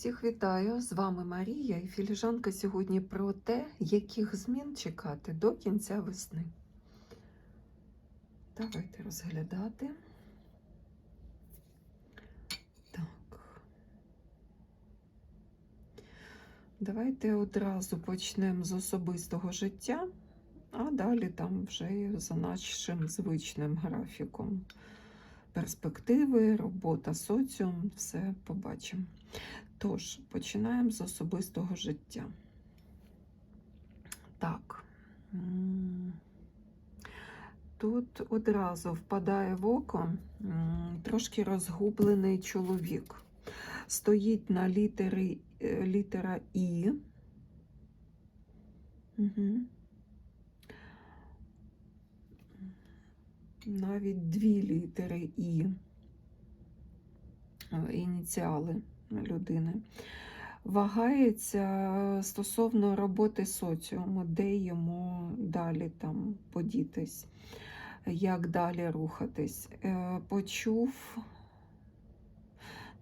Всіх вітаю! З вами Марія і філіжанка сьогодні про те, яких змін чекати до кінця весни. Давайте розглядати. Так. Давайте одразу почнемо з особистого життя, а далі там вже за нашим звичним графіком. Перспективи, робота, соціум, все побачимо. Тож, починаємо з особистого життя. Так. Тут одразу впадає в око трошки розгублений чоловік. Стоїть на літері, е, літера І. Угу. Навіть дві літери І. Е, Ініціали людини. Вагається стосовно роботи соціуму, де йому далі там подітись, як далі рухатись. Е, Почув,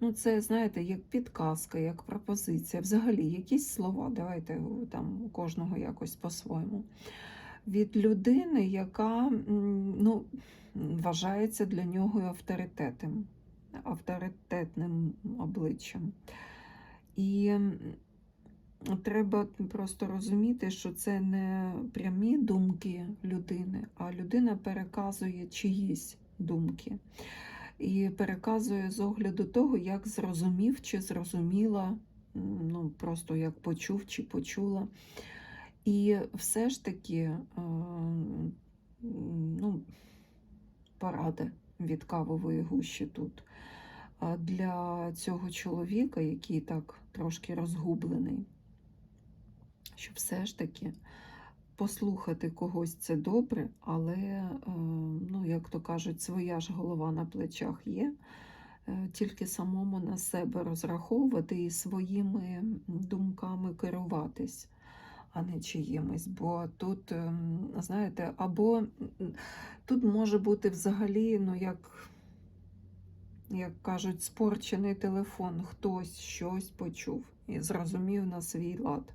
ну це, знаєте, як підказка, як пропозиція. Взагалі, якісь слова, давайте там у кожного якось по-своєму. Від людини, яка ну, вважається для нього авторитетом авторитетним обличчям. І треба просто розуміти, що це не прямі думки людини, а людина переказує чиїсь думки. І переказує з огляду того, як зрозумів чи зрозуміла, ну просто як почув чи почула. І все ж таки, е, ну, поради від кавової гущі тут. Для цього чоловіка, який так трошки розгублений, що все ж таки послухати когось це добре, але, е, ну, як то кажуть, своя ж голова на плечах є. Е, Тільки самому на себе розраховувати і своїми думками керуватись, а не чиїмось. Бо тут, ем, знаєте, або тут може бути взагалі, ну як як кажуть, спорчений телефон, хтось щось почув і зрозумів на свій лад,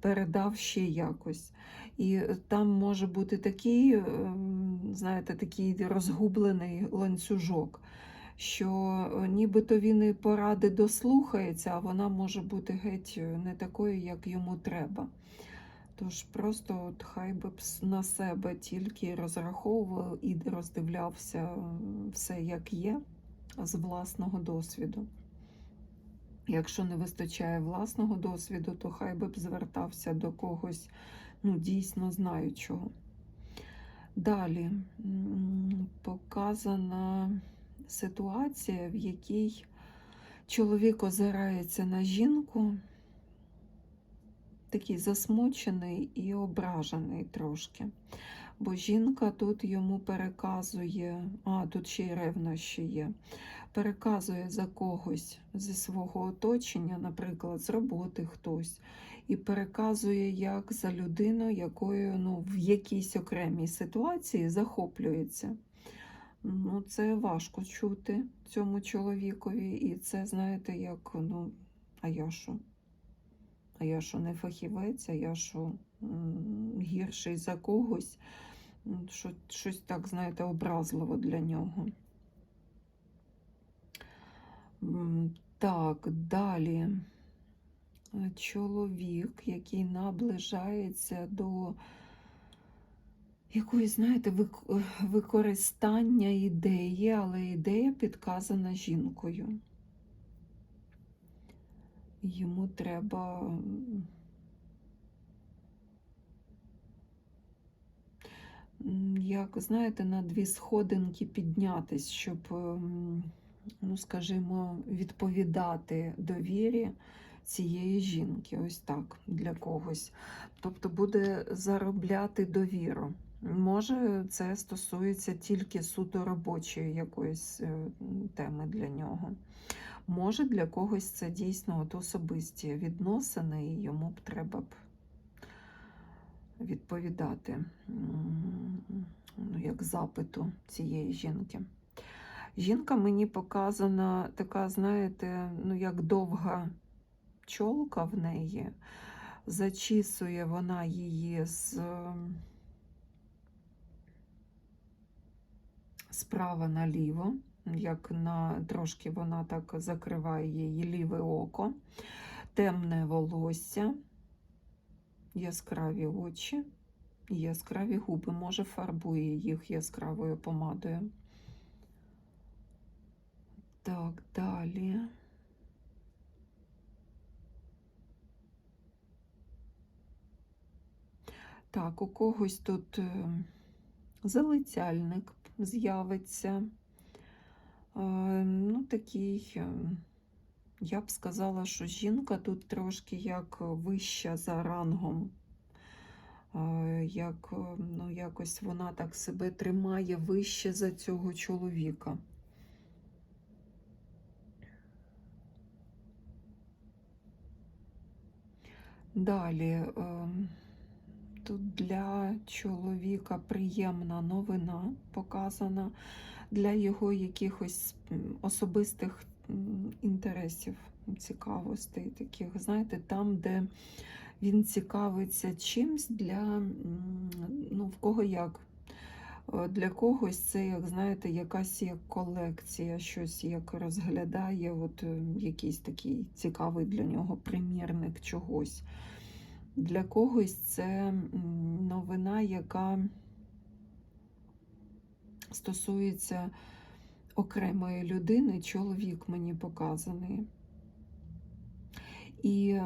передав ще якось. І там може бути такий, ем, знаєте, такий розгублений ланцюжок, що е, нібито він і поради дослухається, а вона може бути геть не такою, як йому треба. Тож просто от хай би на себе тільки розраховував і роздивлявся все, як є з власного досвіду. Якщо не вистачає власного досвіду, то хай би б звертався до когось ну, дійсно знаючого. Далі показана ситуація, в якій чоловік озирається на жінку, такий засмучений і ображений трошки. Бо жінка тут йому переказує, а тут ще й ревнощі є, переказує за когось зі свого оточення, наприклад, з роботи хтось, і переказує як за людину, якою ну, в якійсь окремій ситуації захоплюється. Ну, Це важко чути цьому чоловікові, і це, знаєте, як, ну, а я що? А я що не фахівець, а я що гірший за когось, що, щось так, знаєте, образливо для нього. Так, далі. Е, Чоловік, який наближається до якоїсь, знаєте, використання ідеї, але ідея підказана жінкою. Йому треба як знаєте, на дві сходинки піднятись, щоб, ем, ну, скажімо, відповідати довірі цієї жінки, ось так, для когось. Тобто буде заробляти довіру. Може, це стосується тільки суто робочої якоїсь е, теми для нього. Може, для когось це дійсно от особисті відносини, і йому б треба б відповідати ну, як запиту цієї жінки. Жінка мені показана така, знаєте, ну як довга чолка в неї, зачісує вона її з справа наліво, як на трошки вона так закриває її ліве око, темне волосся, яскраві очі, яскраві губи, може, фарбує їх яскравою помадою. Так, далі. Так, у когось тут е, залицяльник з'явиться. Е, Ну, такий, е, я б сказала, що жінка тут трошки як вища за рангом. Як, ну, якось вона так себе тримає вище за цього чоловіка. Далі. е, Тут для чоловіка приємна новина показана для його якихось особистих інтересів, цікавостей таких, знаєте, там, де він цікавиться чимсь для, ну, в кого як. Е, Для когось це, як знаєте, якась як колекція, щось як розглядає, от е, якийсь такий цікавий для нього примірник чогось. Для когось це новина, яка стосується окремої людини, чоловік мені показаний. І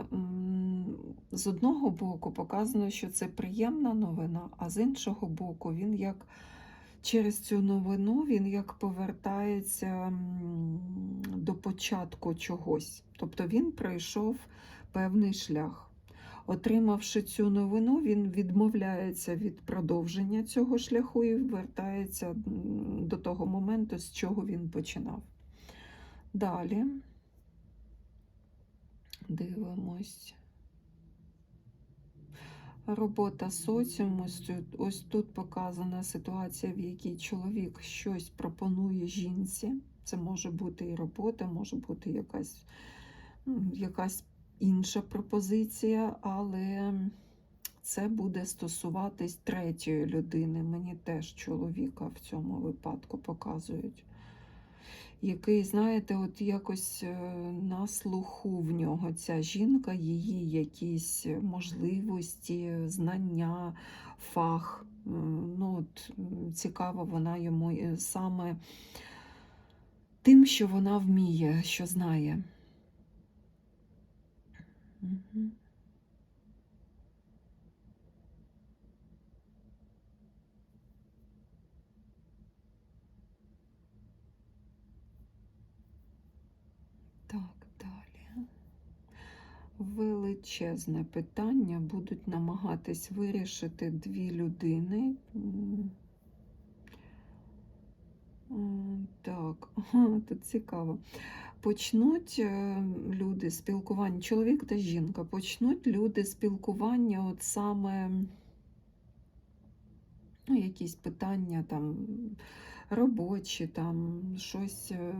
з одного боку показано, що це приємна новина, а з іншого боку, він як через цю новину він як повертається до початку чогось. Тобто він пройшов певний шлях. Отримавши цю новину, він відмовляється від продовження цього шляху і вертається до того моменту, з чого він починав. Далі дивимось. Робота соціуму. Ось тут- показана ситуація, в якій чоловік щось пропонує жінці. Це може бути і робота, може бути якась, якась інша пропозиція, але це буде стосуватись третьої людини. Мені теж чоловіка в цьому випадку показують. Який, знаєте, от якось е, на слуху в нього ця жінка, її якісь можливості, знання, фах. Ну, от, м, цікава вона йому е, саме тим, що вона вміє, що знає. Так, далі. Величезне питання будуть намагатись вирішити дві людини. Так, ага, тут цікаво. Почнуть е, люди спілкування, чоловік та жінка, почнуть люди спілкування, от саме ну, якісь питання там робочі, там щось е,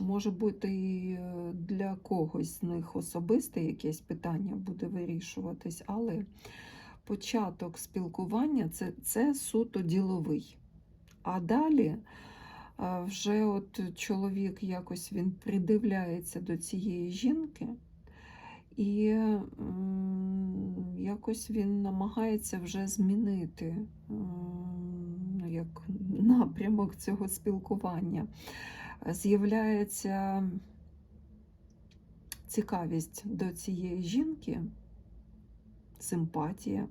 може бути і е, для когось з них особисте якесь питання буде вирішуватись, але початок спілкування це, це суто діловий. А далі вже от чоловік якось він придивляється до цієї жінки, і якось він намагається вже змінити як напрямок цього спілкування. З'являється цікавість до цієї жінки, симпатія.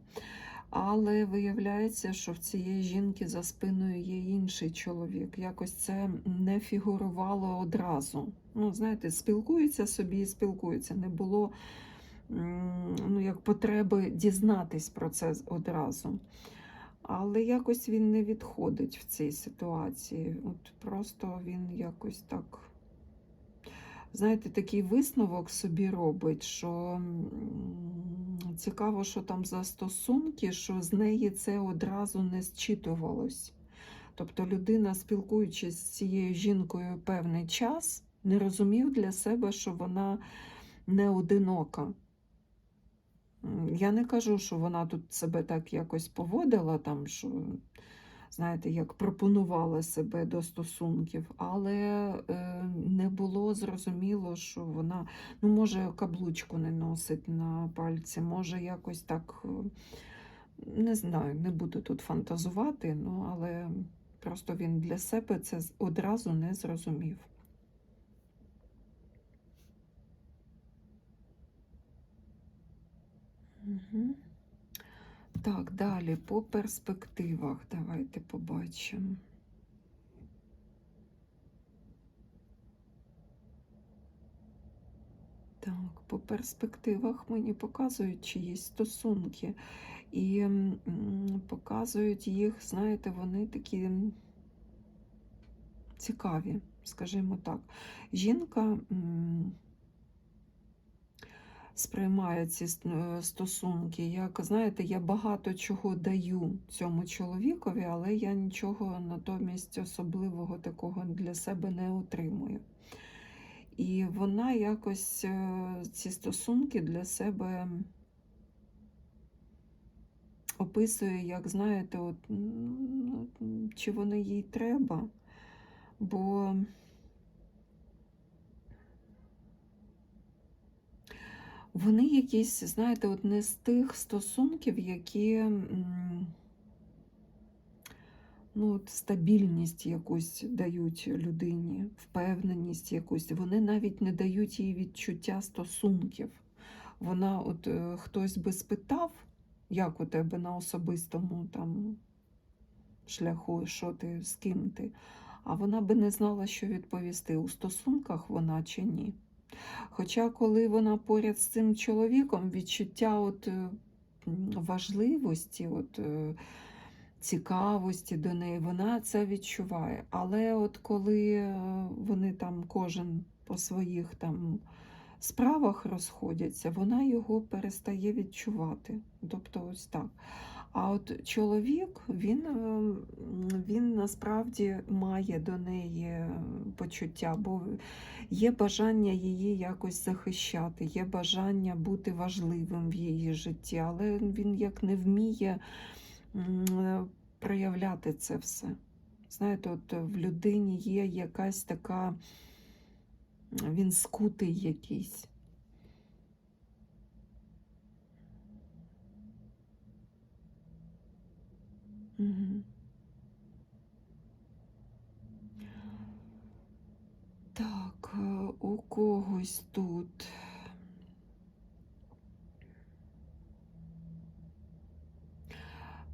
Але виявляється, що в цієї жінки за спиною є інший чоловік. Якось це не фігурувало одразу. Ну, знаєте, спілкуються собі і спілкуються. Не було ну, як потреби дізнатись про це одразу. Але якось він не відходить в цій ситуації. От просто він якось так знаєте, такий висновок собі робить, що цікаво, що там за стосунки, що з неї це одразу не зчитувалось. Тобто людина, спілкуючись з цією жінкою певний час, не розумів для себе, що вона не одинока. Я не кажу, що вона тут себе так якось поводила, там, що, знаєте, як пропонувала себе до стосунків, але е, не було зрозуміло, що вона, ну, може, каблучку не носить на пальці, може, якось так, е, не знаю, не буду тут фантазувати, ну, але просто він для себе це одразу не зрозумів. Мгм. Так, далі по перспективах давайте побачимо. Так, по перспективах мені показують чиїсь стосунки. І показують їх, знаєте, вони такі цікаві, скажімо так. Жінка м, сприймає ці е, стосунки, як, знаєте, я багато чого даю цьому чоловікові, але я нічого натомість особливого такого для себе не отримую. І вона якось е, ці стосунки для себе описує, як знаєте, от, ну, чи вони їй треба, бо вони якісь, знаєте, от не з тих стосунків, які ну, от стабільність якусь дають людині, впевненість якусь. Вони навіть не дають їй відчуття стосунків. Вона, от е, хтось би спитав, як у тебе на особистому там шляху, що ти, з ким ти, а вона би не знала, що відповісти, у стосунках вона чи ні. Хоча, коли вона поряд з цим чоловіком, відчуття от, е, важливості, от, е, цікавості до неї, вона це відчуває. Але от коли е, вони там кожен по своїх там справах розходяться, вона його перестає відчувати. Тобто ось так. А от чоловік, він, е, він насправді має до неї е, почуття, бо є бажання її якось захищати, є бажання бути важливим в її житті, але він як не вміє е, проявляти це все. Знаєте, от в людині є якась така, він скутий якийсь. Так, е, у когось тут.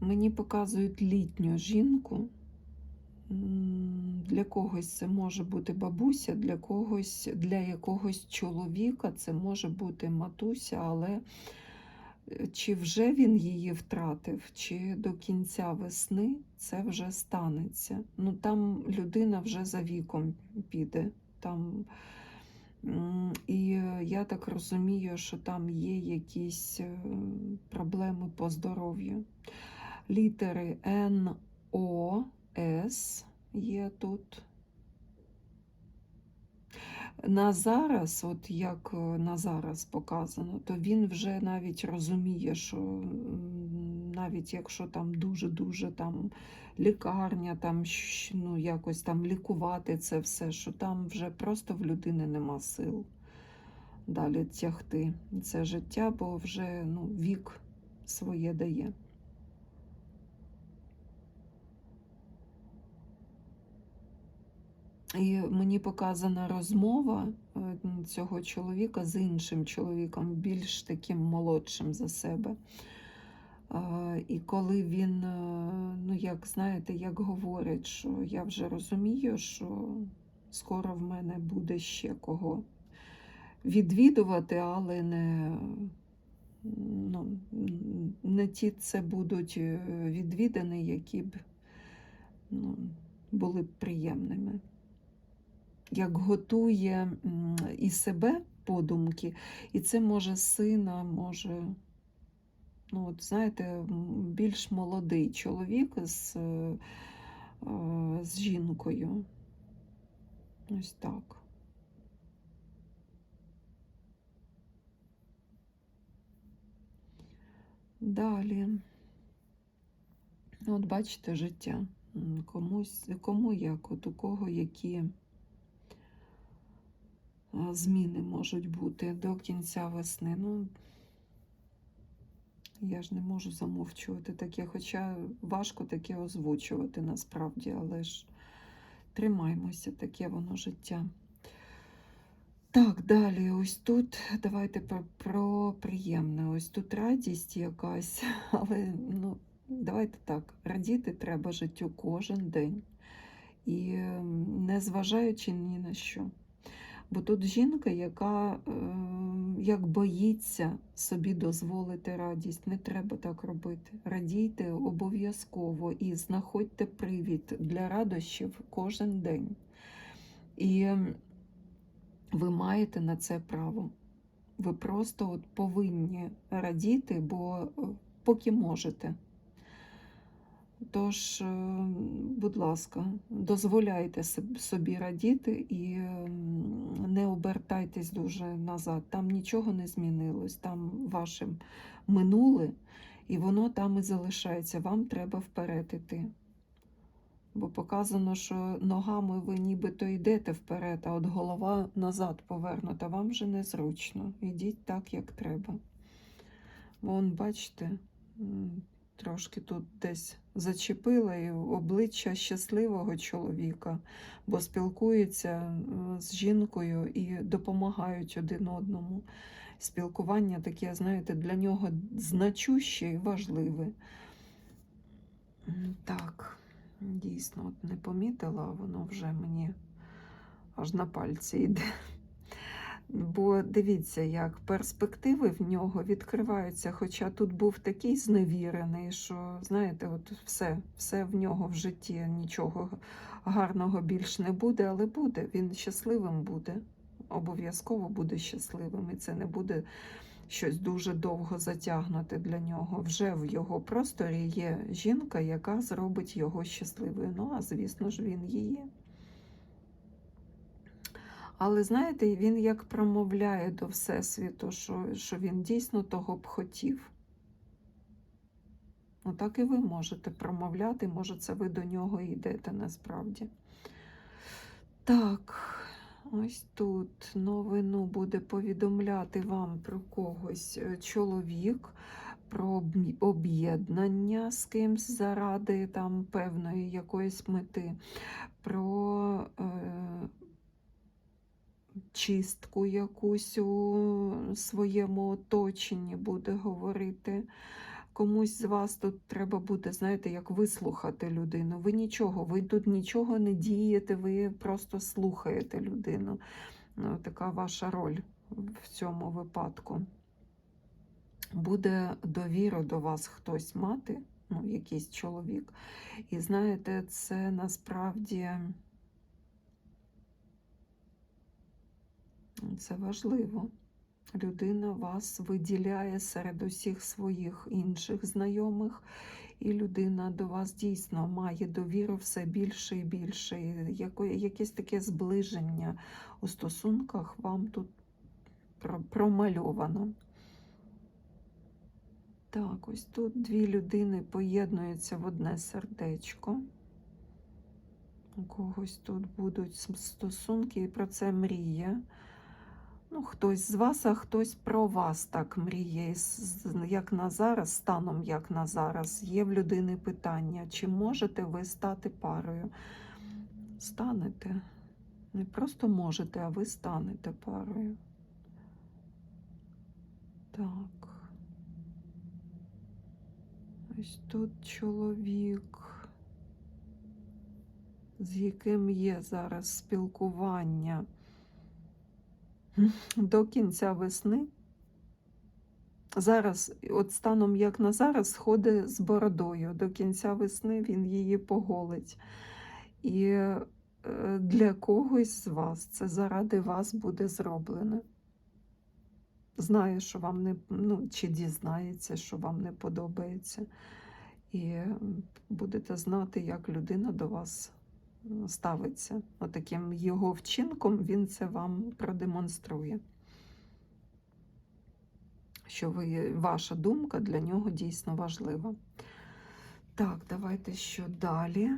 Мені показують літню жінку. Для когось це може бути бабуся, для когось, для якогось чоловіка це може бути матуся, але чи вже він її втратив, чи до кінця весни це вже станеться. Ну там людина вже за віком піде. Там, і я так розумію, що там є якісь е, проблеми по здоров'ю. Літери Н, С є тут. На зараз, от як е, на зараз показано, то він вже навіть розуміє, що навіть якщо там дуже-дуже там лікарня, там ну, якось там лікувати це все, що там вже просто в людини нема сил далі тягти це життя, бо вже ну, вік своє дає. І мені показана розмова е, цього чоловіка з іншим чоловіком, більш таким молодшим за себе. Е, І коли він, е, ну як знаєте, як говорить, що я вже розумію, що скоро в мене буде ще кого відвідувати, але не, ну, не ті це будуть відвідини, які б ну, були б приємними як готує і себе подумки, і це може сина, може. Ну, от, знаєте, більш молодий чоловік з е, з жінкою. Ось так. Далі. От бачите життя. Комусь, Кому як, от у кого які зміни можуть бути до кінця весни. Ну, я ж не можу замовчувати таке, хоча важко таке озвучувати насправді, але ж тримаймося, таке воно життя. Так, далі, ось тут давайте про, про приємне. Ось тут радість якась, але ну, давайте так, радіти треба життю кожен день. І не зважаючи ні на що. Бо тут жінка, яка е, як боїться собі дозволити радість, не треба так робити. Радійте обов'язково і знаходьте привід для радощів кожен день. І ем, ви маєте на це право. Ви просто от повинні радіти, бо е, поки можете. Тож, е, будь ласка, дозволяйте собі радіти і не обертайтесь дуже назад. Там нічого не змінилось, там ваше минуле, і воно там і залишається. Вам треба вперед іти. Бо показано, що ногами ви нібито йдете вперед, а от голова назад повернута. Вам вже незручно. Ідіть так, як треба. Вон, бачите, трошки тут десь зачепила і обличчя щасливого чоловіка, бо спілкується е, з жінкою і допомагають один одному. Спілкування таке, знаєте, для нього значуще і важливе. Так, дійсно, от не помітила, воно вже мені аж на пальці йде. Бо дивіться, як перспективи в нього відкриваються. Хоча тут був такий зневірений, що, знаєте, от все, все в нього в житті нічого гарного більш не буде, але буде. Він щасливим буде. Обов'язково буде щасливим. І це не буде щось дуже довго затягнуте для нього. Вже в його просторі є жінка, яка зробить його щасливою. Ну, а звісно ж, він її. Але знаєте, він як промовляє до Всесвіту, що, що він дійсно того б хотів. Ну, так і ви можете промовляти, може, це ви до нього йдете насправді. Так, ось тут новину буде повідомляти вам про когось е, чоловік, про об'єднання з кимсь заради там певної якоїсь мети, про. Е, чистку якусь у своєму оточенні буде говорити. Комусь з вас тут треба буде, знаєте, як вислухати людину. Ви нічого, ви тут нічого не дієте, ви просто слухаєте людину. Ну, така ваша роль в цьому випадку. Буде довіру до вас хтось мати, ну, якийсь чоловік. І знаєте, це насправді. Це важливо. Людина вас виділяє серед усіх своїх інших знайомих, і людина до вас дійсно має довіру все більше і більше. Якесь таке зближення у стосунках вам тут промальовано. Так, ось тут дві людини поєднуються в одне сердечко. У когось тут будуть стосунки, і про це мріє. Ну, хтось з вас, а хтось про вас так мріє. Як на зараз, станом як на зараз, є в людини питання, чи можете ви стати парою? Станете. Не просто можете, а ви станете парою. Так. Ось тут чоловік, з яким є зараз спілкування до кінця весни. Зараз, от станом як на зараз, ходить з бородою. До кінця весни він її поголить. І е, для когось з вас це заради вас буде зроблено. Знає, що вам не ну, чи дізнається, що вам не подобається. І будете знати, як людина до вас ставиться. Отаким його вчинком він це вам продемонструє. що ви, ваша думка для нього дійсно важлива. Так, давайте що далі.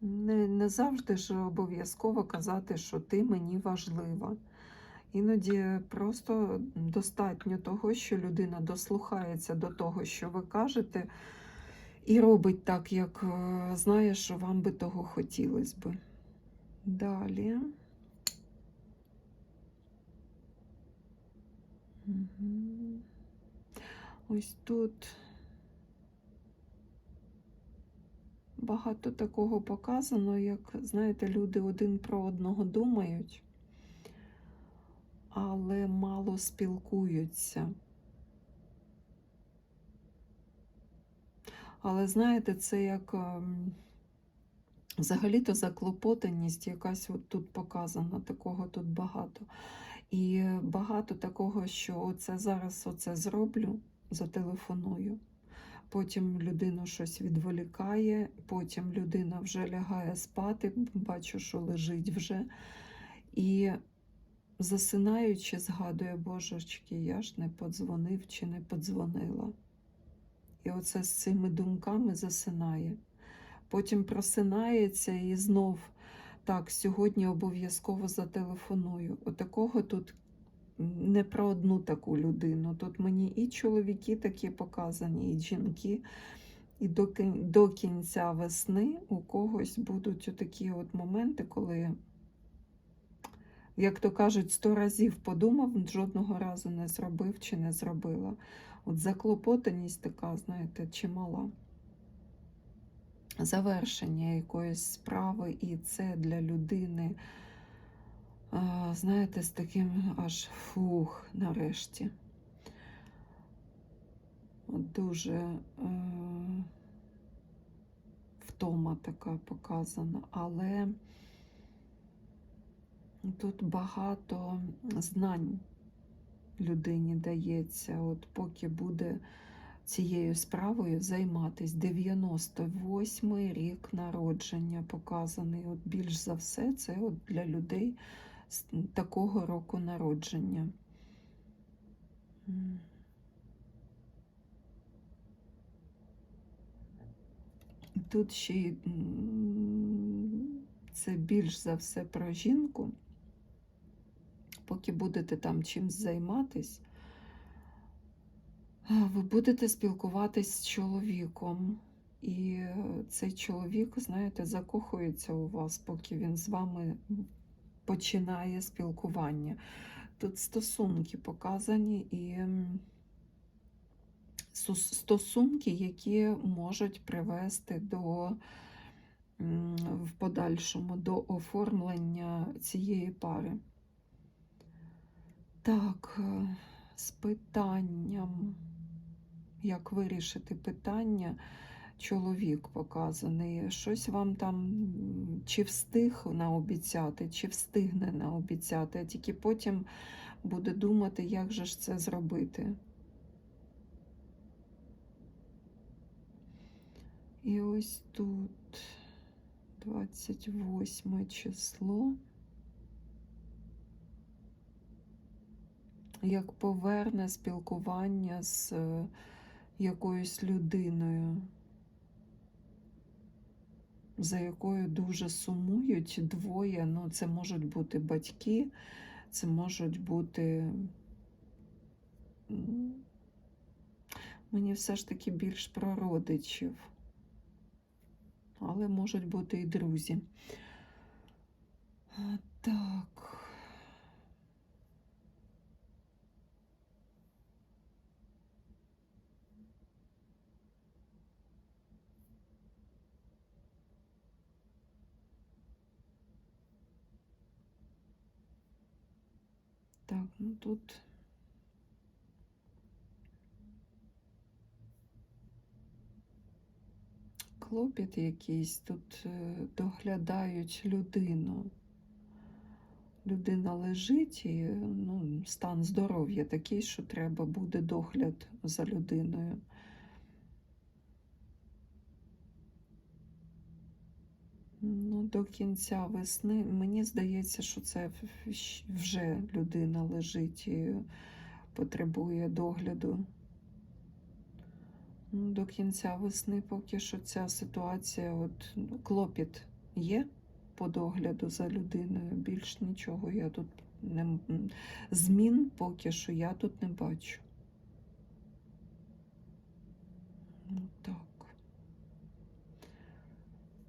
Не, не завжди ж обов'язково казати, що ти мені важлива. Іноді просто достатньо того, що людина дослухається до того, що ви кажете, і робить так, як е, знає, що вам би того хотілося би. Далі. Ось тут багато такого показано, як, знаєте, люди один про одного думають, але мало спілкуються. Але знаєте, це як ем, взагалі-то заклопотаність якась от тут показана, такого тут багато. І багато такого, що оце зараз оце зроблю, зателефоную. Потім людину щось відволікає, потім людина вже лягає спати, бачу, що лежить вже. І засинаючи, згадує, божечки, я ж не подзвонив чи не подзвонила. І оце з цими думками засинає. Потім просинається і знов так, сьогодні обов'язково зателефоную. Отакого тут не про одну таку людину. Тут мені і чоловіки такі показані, і жінки. І до, кінця весни у когось будуть такі от моменти, коли, як то кажуть, сто разів подумав, жодного разу не зробив чи не зробила. От заклопотаність така, знаєте, чимала. Завершення якоїсь справи, і це для людини, знаєте, з таким аж фух, нарешті. Дуже е, втома така показана, але тут багато знань людині дається, от поки буде цією справою займатись. 98-й рік народження показаний. От більш за все, це от для людей з такого року народження. Тут ще це більш за все про жінку. Поки будете там чимсь займатись, ви будете спілкуватись з чоловіком. І е, цей чоловік, знаєте, закохується у вас, поки він з вами починає спілкування. Тут стосунки показані і стосунки, які можуть привести до в подальшому до оформлення цієї пари. Так, е, з питанням, як вирішити питання, чоловік показаний. Щось вам там чи встиг наобіцяти, чи встигне наобіцяти, а тільки потім буде думати, як же ж це зробити. І ось тут 28 число. Як поверне спілкування з е, якоюсь людиною, за якою дуже сумують двоє. Ну, це можуть бути батьки, це можуть бути. Мені все ж таки більш про родичів, але можуть бути і друзі. Так. Так, ну тут. Клопіт якийсь, тут е, доглядають людину. Людина лежить і ну, стан здоров'я такий, що треба буде догляд за людиною. Ну, до кінця весни мені здається, що це вже людина лежить і потребує догляду. Ну, До кінця весни поки що ця ситуація, от ну, клопіт є по догляду за людиною. Більш нічого я тут не змін поки що я тут не бачу. Ну, так.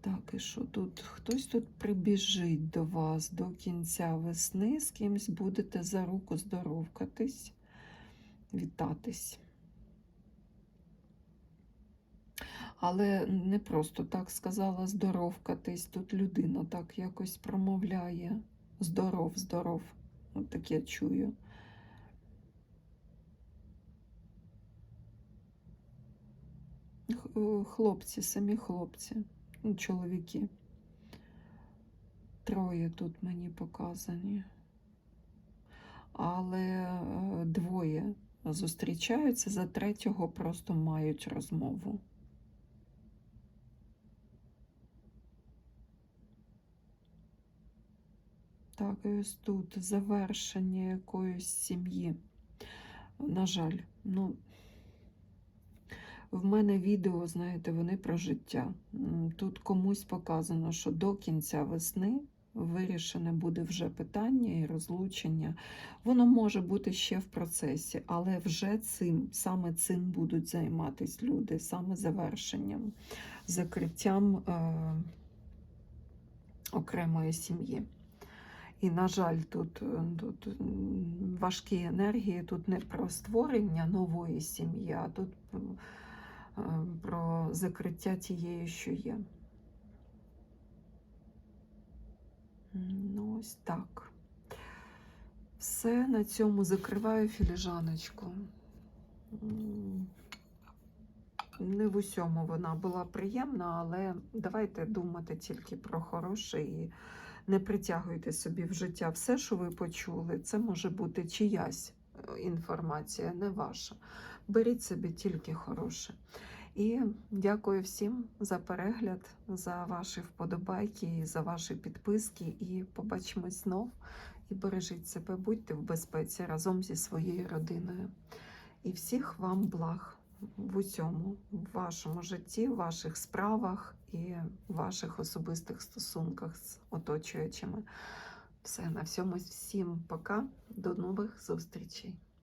Так, і що тут? Хтось тут прибіжить до вас до кінця весни, з кимсь будете за руку здоровкатись, вітатись. Але не просто так сказала здоровкатись. Тут людина так якось промовляє. Здоров, здоров. От таке чую. Е, Хлопці, самі хлопці, ну, чоловіки. Троє тут мені показані. Але е, двоє зустрічаються, за третього просто мають розмову. Так, і ось тут завершення якоїсь сім'ї. На жаль, ну, в мене відео, знаєте, вони про життя. Тут комусь показано, що до кінця весни вирішене буде вже питання і розлучення. Воно може бути ще в процесі, але вже цим, саме цим будуть займатися люди, саме завершенням, закриттям е, окремої сім'ї. І, на жаль, тут, е, тут важкі енергії, тут не про створення нової сім'ї, а тут про закриття тієї, що є. Ну, ось так. Все на цьому закриваю філіжаночку. Не в усьому вона була приємна, але давайте думати тільки про хороше і не притягуйте собі в життя все, що ви почули. Це може бути чиясь е, інформація, не ваша. Беріть собі тільки хороше. І дякую всім за перегляд, за ваші вподобайки, за ваші підписки. І побачимось знов. І бережіть себе, будьте в безпеці разом зі своєю родиною. І всіх вам благ в усьому, в вашому житті, в ваших справах і в ваших особистих стосунках з оточуючими. Все, на всьому всім пока. До нових зустрічей.